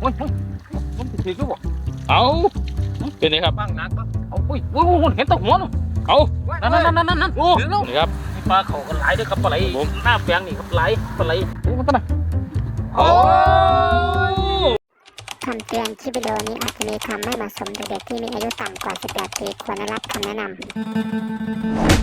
โอ้ยโอ้ยมันถือคือบ่เอาเป็นไงครับบ้างนักก็เอาอุ้ยอุ้ยอุ้ยเห็นตะหัวนู่นเอานั่นนั่นนั่นนั่นนั่นโอ้ถือแล้วนี่ครับปลาเขากันหลายด้อครับปลาไหลหน้าแปลงนี่ครับไหลปลาไหลโอ้มันต้นน่ะโอ้คำเตือนคลิปวิดีโอนี้อาจจะมีคำไม่เหมาะสมเด็กๆที่มีอายุต่ำกว่า 18 ปีควรได้รับคำแนะนำ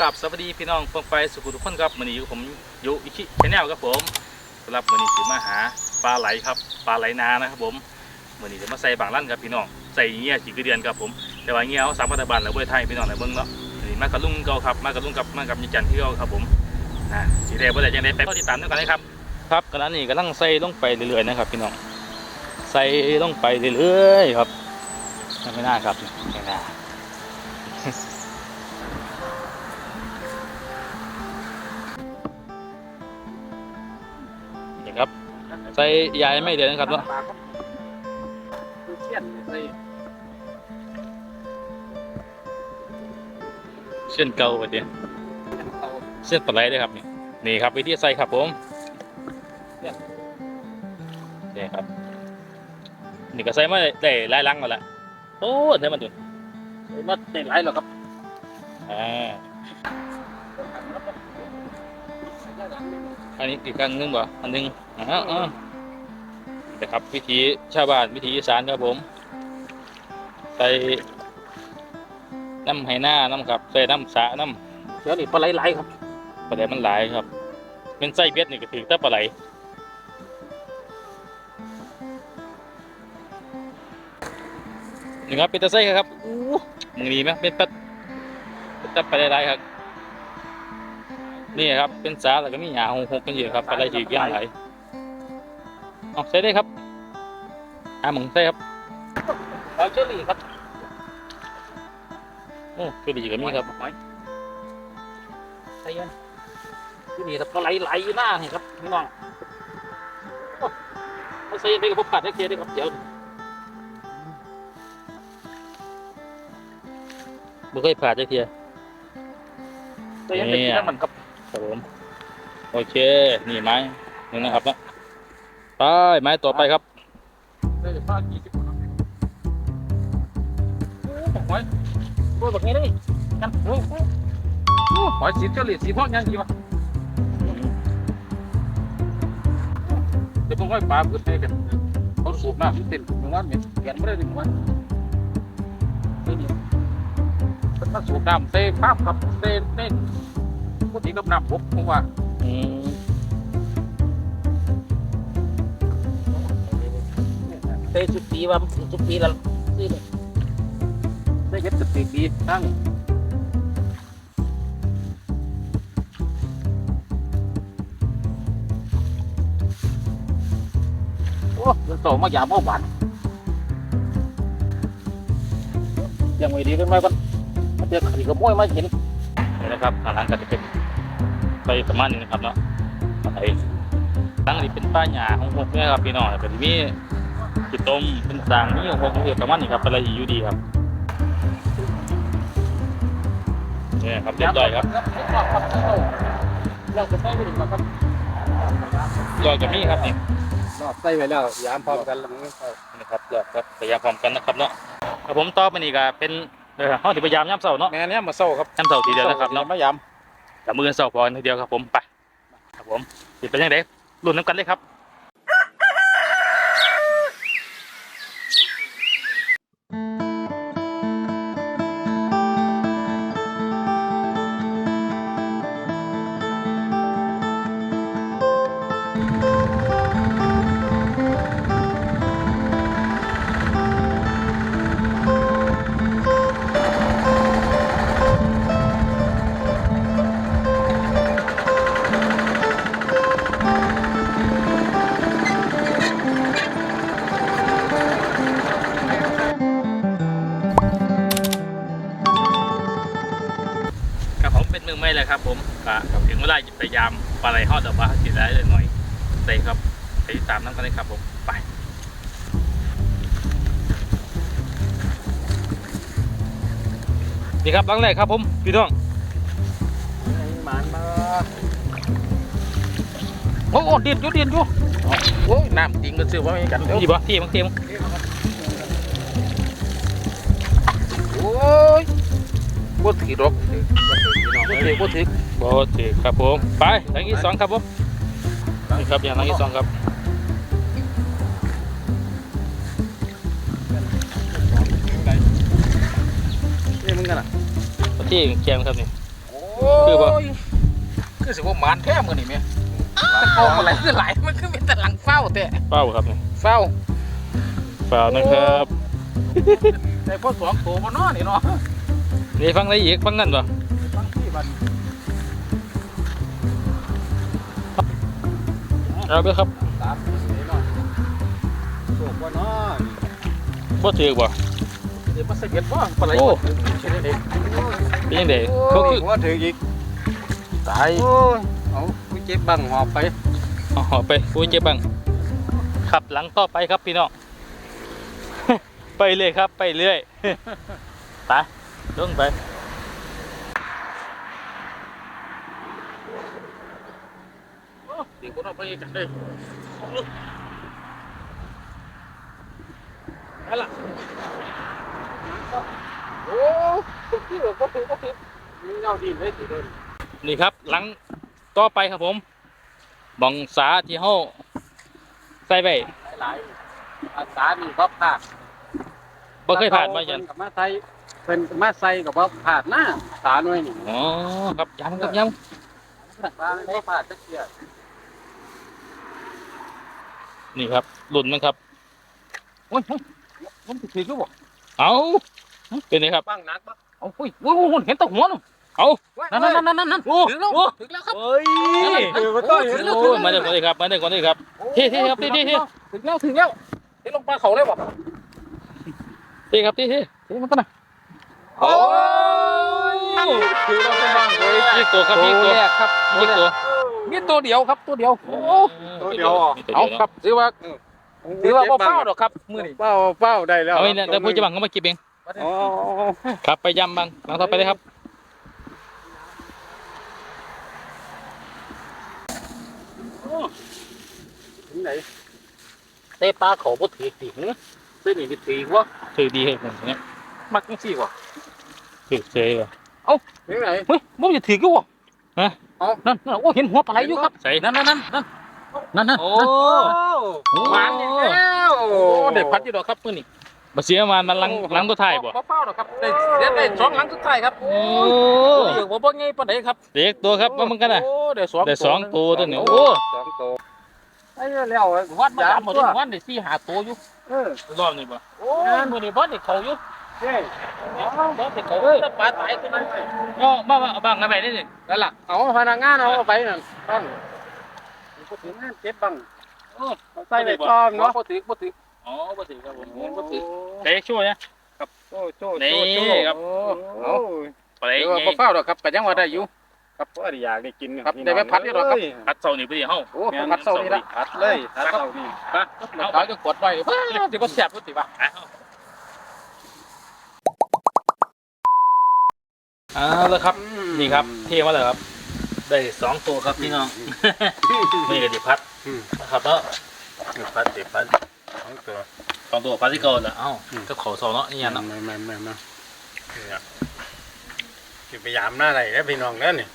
กราบสวัสดีพี่น้องเพิ่งไปสุขุทุกคนครับวันนี้อยู่ผมอยู่อิชิชแนลครับผมสำหรับวันนี้ถือมาหาปลาไหลครับปลาไหลนานะครับผมวันนี้จะมาใส่บางลั่นครับพี่น้องใส่เงี้ยกี่เดือนครับผมแต่ว่าเงี้ยเขาสามพันบาทแล้วเว้ยไทยพี่น้องในเบิ้งเนาะวันนี้มากระลุงเก่าครับมากระลุงกับมากับมีจันทร์ที่เก่าครับผมนะสีแดงว่าแต่ยังได้ไปติดตามด้วยกันเลยครับครับขณะนี้กำลังใส่ลงไปเรื่อยๆนะครับพี่น้องใส่ลงไปเรื่อยๆครับไม่น่าครับไม่น่า ใส่ยายไม่เดือนนะครับเนาะปลาครับคือเสี้ยนใส่เส้นเก่าวันเดียวเอาเส้นปลาไหลด้วยครับนี่นี่ครับวิธีใส่ครับผมนี่ครับ นี่ก็ใส่มาได้หลายลังมาแล้วโอ้เท่มันดุนใส่มาได้หลายแล้วครับอ่าอันนี้อีกครั้งหนึงบ่อันหนึง อ่าอ่านะครับวิธีชาวบ้านวิธีอีสานครับผม ใส่น้ำไหหน้าน้ำครับใส่น้ำสาน้ำเดี๋ยวนี่ปลาไหลไหลครับปลาไหลมันหลายครับเป็นไส้เบ็ดนี่ก็ถือแต่ปลาไหลนี่ครับเป็นตะไส้ครับอู้มึงมีไหมเป็นตัดเป็นตัดปลาไหลหลายครับนี่ครับเป็นสาแล้วก็มีหยาหงหกกันอยู่ครับปลาไหลถือย่างไหลาย เอาใส่ได้ครับอ่ามึงใส่ครับเอาเชอรี่ครับโอ้คือดีกับมีครับหอยใส่เงินที่นี่ครับปลาไหลไหลอยู่หน้านี่ครับพี่น้องโอ้เอาใส่ไปกับพวกกัดได้เคลียร์ได้ครับเดี๋ยวบ่เคยผ่าจักเทียใส่ยังเป็นที่น้ำมันครับครับผมโอเค นี่ไม้นี่นะครับนะ ไปไม้ต่อไปครับได้ป้ากี่สิบคนโอ้หอยโอ้แบบนี้เลยกันโอ้โหโอ้หอยสีเชอรี่ยสีพ่อยังดีวะเดี๋ยวผมให้ปลาพื้นไปกันเขาสูบน้ำเต็มเมื่อวานเนี่ยเขียนไม่ได้ถึงวันนี่เป็นมาสูบน้ำเต้ภาพกับเต้เต้ปกติกับน้ำบกผมว่าอืม เต้สุดปีว่าสุดปีละซื้อเลยได้เย็ดสุดปีปีตั้งโอ้เดี๋ยวโตมาหยามเอาหวานยังไม่ดีกันไหมกันมาเจอขี่กระโมยมาเห็นนี่นะครับข้างหลังก็จะเป็นไปประมาณนี้นะครับเนาะไอ้ตั้งนี้เป็นป้าหญ้าของผมเนี่ยครับพี่น้องเป็นมี จิตต้มเป็นสางมีของผมเกี่ยวประมาณนี้ครับเป็นอะไรอยู่ดีครับเนี่ยครับเรียบร้อยครับเราจะใส่ไปถึงครับรอยกับมีครับนี่รอบใส่ไว้แล้วยามพร้อมกันแล้วนะครับรอยครับพยายามพร้อมกันนะครับเนาะครับผมต่อไปนี่ก็เป็นเออห้องที่พยายามย้ำเสาเนาะแม่เนี่ยมาเศร้าครับย้ำเสาทีเดียวนะครับเนาะมายามกับมือเสาพอทีเดียวครับผมไปครับผมติดเป็นยังไงรุ่นน้ำกันเลยครับ เมื่อยเลยครับผมก็ถึงเวลาจะพยายามปลาไหลฮอดแต่ว่าสิได้เลยหน่อยใส่ครับไปติดตามน้ำกันเลยครับผมไปนี่ครับหลังแรกครับผมพี่น้องหมันมาโอ้โหดินอยู่ดินอยู่โอ้ยน้ำจริงก็ซื้อว่าไม่กันเดี๋ยวนี่บ่ที่มังเต็มโอ้ย บ่ถือดอกบ่ถือบ่ถือบ่ถือครับผมไปหลังที่สองครับผมนี่ครับอย่างหลังที่สองครับนี่มึงกันอะที่แกมครับนี่โอ้คือบ่ยคือสิว่าหมานแท้มื้อนี่แม่มันกองอะไรคือหลายมันคือมีแต่หลังเฝ้าแต่เป้าครับนี่เฝ้าเปล่านะครับได้พอสองโตบ่เนาะนี่เนาะ นี่ฟังได้อีกฟังนั่นบ่บางที่บัดเอาไปครับตามนี่เนาะโชคบ่เนาะบ่ถือบ่เดี๋ยวมาสะเก็ดบ่ปลาไหลโอ้บ่ใช่เด็กเป็นยังไงเขาคือว่าถืออีกตายโอ้ยเอากูเจ็บบังหอบไปเอาหอไปฟูเจ็บบังขับหลังต่อไปครับพี่น้องไปเลยครับไปเรื่อยไป ลงไปเดี๋ยวกูเอาไปกันเลยนั่นล่ะโอ้ก็ถือก็ถือก็ถือมีเงาดีเลยสิเดินนี่ครับหลังต่อไปครับผมบองสาที่เฮาใส่ไปหลายๆอาสานี่ก็ผ่านบ่เคยผ่านมายันกับมาใส่เป็นมาใส่กับว่าผ่านหน้าสาหน่วยนี่อ๋อครับย้ำครับย้ปลาไม่ผ่านจะเกียำนี่ครับหลุนมันครับโอ้ยมันถืออยู่บ่เอาเป็นไงครับบ้างนักบ่เอาอุ้ยโอ้ยเห็นแตะหัวเนาะเอานั่นนั่นนั่นนั่นนั่นโอ้ถึงแล้วโอ้ถึงแล้วครับ เฮ้ยถือมาต้อยถึงแล้วโอ้ยมาเด้อก่อนเลยครับมาเด้อก่อนเลยครับเท่ๆครับเท่ๆถึงแล้วถึงแล้วเห็นลงปลาเขาเลยบ่เท่ครับเท่เห็นมันกันนะๆ โอ้ยคือเราไปบ้างเลยยี่ตัวครับยี่ตัวแรกครับยี่ตัวมีตัวเดียวครับตัวเดียวโอ้ตัวเดียวเอาครับถือว่าถือว่าบ่เฝ้าดอกครับมื้อนี้เป้าเป้าได้แล้วเอาไว้เนี่ยเดี๋ยวพูดจะบังเขามาเก็บเองอ๋อครับไปย้ำบังหลังต่อไปเลยครับถึงไหนเตะปลาเขาบ่ถือติหึซื้อนี่มีถือวะถือดีให้ผมเนี่ยมักจังซี่วะ ถือเฉยว่ะถึงไหน เฮ้ยมันจะถือกี่วะเอานั่นนั่นโอ้เห็นหัวปลาไหลอยู่ครับใส่นั่นนั่นนั่นนั่นนั่นนั่นโอ้หวานอีกแล้วโอ้เด็ดพัดอยู่ดอกครับมื้อนี้มาเสียมามันหลังหลังตัวท้ายบ่ บ่เฝ้าดอกครับได้ได้ได้สองหลังสุดท้ายครับโอ้ตัวเดียวบ่บ่ไงปานใดครับเด็กตัวครับว่ามันกันนะโอ้ได้สองได้สองตัวตัวเนี่ยโอ้โอ้สองตัวไอ้แล้ววัดมาจำหมดเลยวัดได้สี่หาตัวอยู่เออรอบนี้บ่โอ้ยมื้อนี้บ่ได้เขาอยู่ เจ้บ่ได้เขาแต่ปลาตายตัวนั้นก็มามาเอาบังกันไปนี่นี่นั่นล่ะเอาพนักงานเอาไปนั่นตั้งพูดถึงงานเจ็บบังใส่ในต้อมเนาะเนาะบ่ถือบ่ถืออ๋อบ่ถือครับผมบ่ถือเด็กช่วยนะโอ้โจ้นี่โจ้ครับโอ้เอาไปเดี๋ยวไงบ่เฝ้าดอกครับก็ยังว่าได้อยู่ครับก็อยากได้กินครับได้ไปพัดอยู่หรอครับพัดเสานี่พอดีเฮาโอ้พัดเศร้านี่ละพัดเลยพัดเศร้านี่ไปเราเอาเขาจะกดไว้ว้าวสิบ่แซ่บบ่ติว่า เอาแล้วครับ นี่ครับ เทมาแล้วครับ ได้สองตัวครับพี่น้อง นี่ก็ดิพัดนะครับแล้วพัดเจ็บพัดสองตัวสองตัวพัดที่เก่าน่ะเอ้าก็เขาสองเนาะนี่ยันเนาะไม่ไม่ไม่ไม่เนี่ยจะไปยามหน้าไหนแล้วพี่น้องนั่นนี่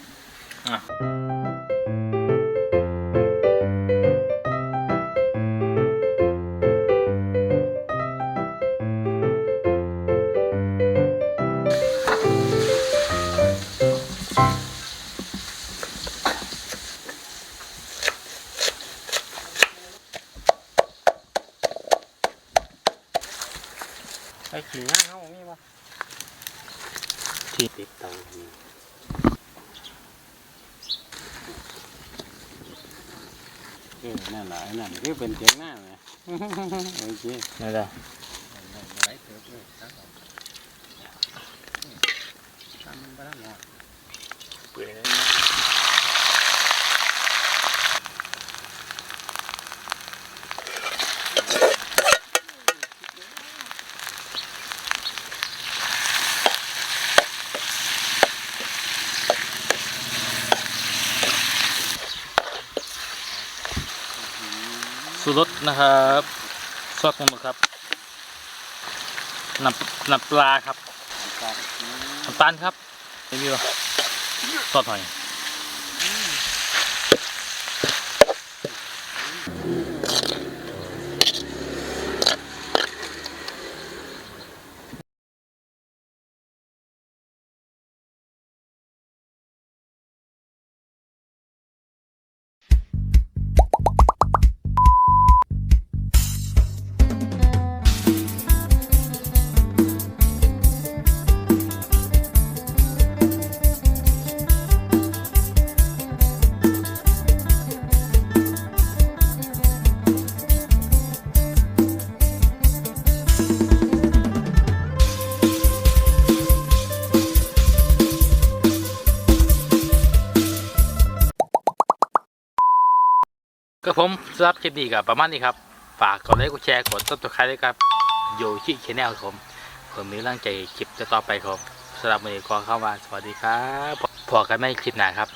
เออนั่นแหละไอ้นั่นคือเป็นเสียงหน้าไงโอเคนี่แหละไหลเถิบเลยครับผมทำไปแล้วหมดปืนเลย สูรสนะครับซอสยังหมดครับน้ำน้ำปลาครับน้ำตาลครับไม่มีหรอซอสหอย ผมสำหรับคลิปนี้กับประมาณนี้ครับ ฝากกดไลค์กดแชร์กดซับสไครด้วยครับโยชิชแนลครับผมมีร่างใจคลิปจะต่อไปครับสำหรับวันนี้ก็เข้ามาสวัสดีครับพอกันไม่คลิปหนาครับ